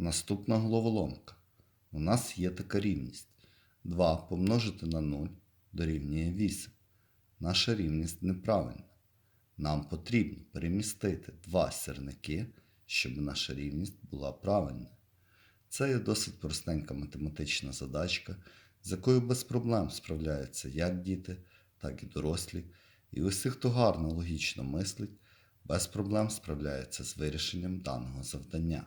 Наступна головоломка. У нас є така рівність. 2 помножити на 0 дорівнює 8. Наша рівність неправильна. Нам потрібно перемістити два сірники, щоб наша рівність була правильною. Це є досить простенька математична задачка, з якою без проблем справляються як діти, так і дорослі. І усі, хто гарно логічно мислить, без проблем справляються з вирішенням даного завдання.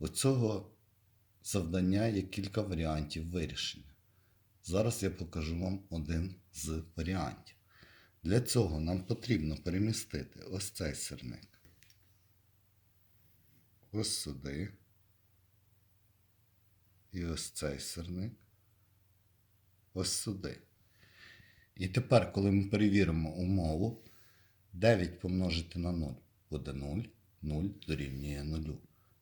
У цього завдання є кілька варіантів вирішення. Зараз я покажу вам один з варіантів. Для цього нам потрібно перемістити ось цей сирник. Ось сюди. І ось цей сирник. Ось сюди. І тепер, коли ми перевіримо умову, 9 помножити на 0 буде 0, 0 дорівнює 0.